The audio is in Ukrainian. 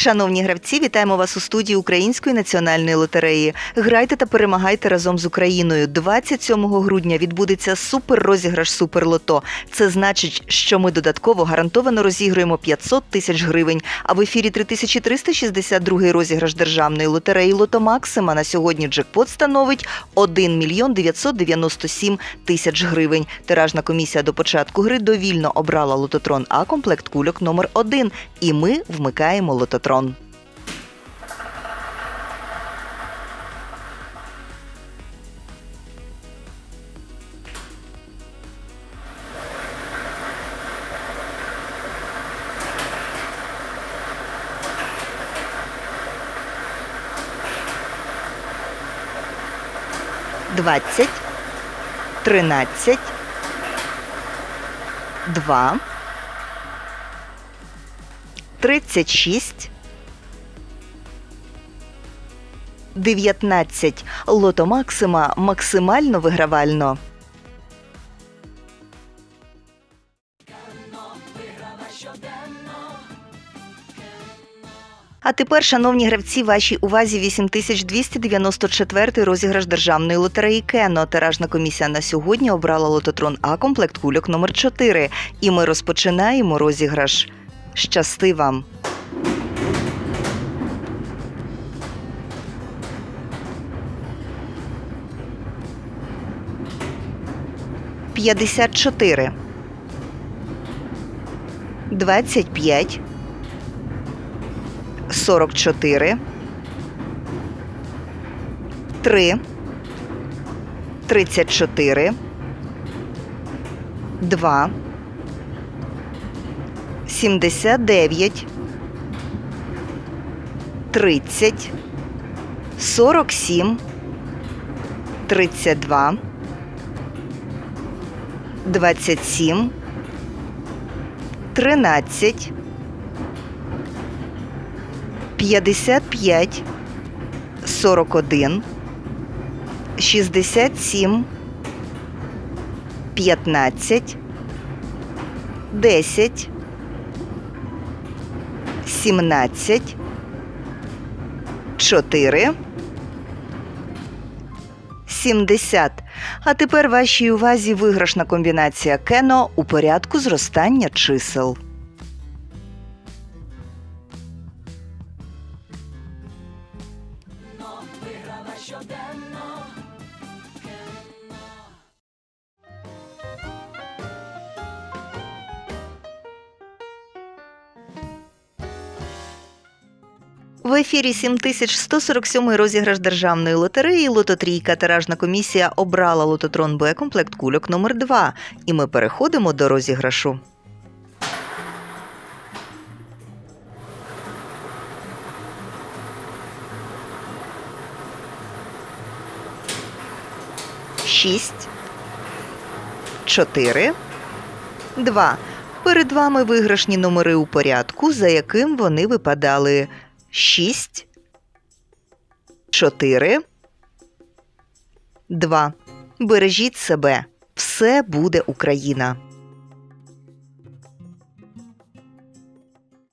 Шановні гравці, вітаємо вас у студії Української національної лотереї. Грайте та перемагайте разом з Україною. 27 грудня відбудеться суперрозіграш Суперлото. Це значить, що ми додатково гарантовано розіграємо 500 тисяч гривень. А в ефірі 3362 розіграш державної лотереї Лото Максима на сьогодні джекпот становить 1 мільйон 997 тисяч гривень. Тиражна комісія до початку гри довільно обрала лототрон А комплект кульок номер 1 І ми вмикаємо лототрон. Двадцять, тринадцять, два, тридцять шість, дев'ятнадцять. Лото Максима максимально вигравально. А тепер, шановні гравці, вашій увазі 8294 розіграш державної лотереї Кено. Тиражна комісія на сьогодні обрала лототрон А комплект кульок номер 4 І ми розпочинаємо розіграш. Щасти вам! П'ятдесят чотири. Двадцять п'ять. 44, 3, 34, 2, 79, 30, 47, 32, 27, 13, 55, 41, 67, 15, 10, 17, 4, 70. А тепер вашій увазі виграшна комбінація кено у порядку зростання чисел. В ефірі 7147 розіграш державної лотереї Лототрійка. Тиражна комісія обрала лототрон Б комплект кульок номер 2 І ми переходимо до розіграшу. Шість, чотири, два. Перед вами виграшні номери у порядку, за яким вони випадали. 6, 4, 2. Бережіть себе. Все буде Україна.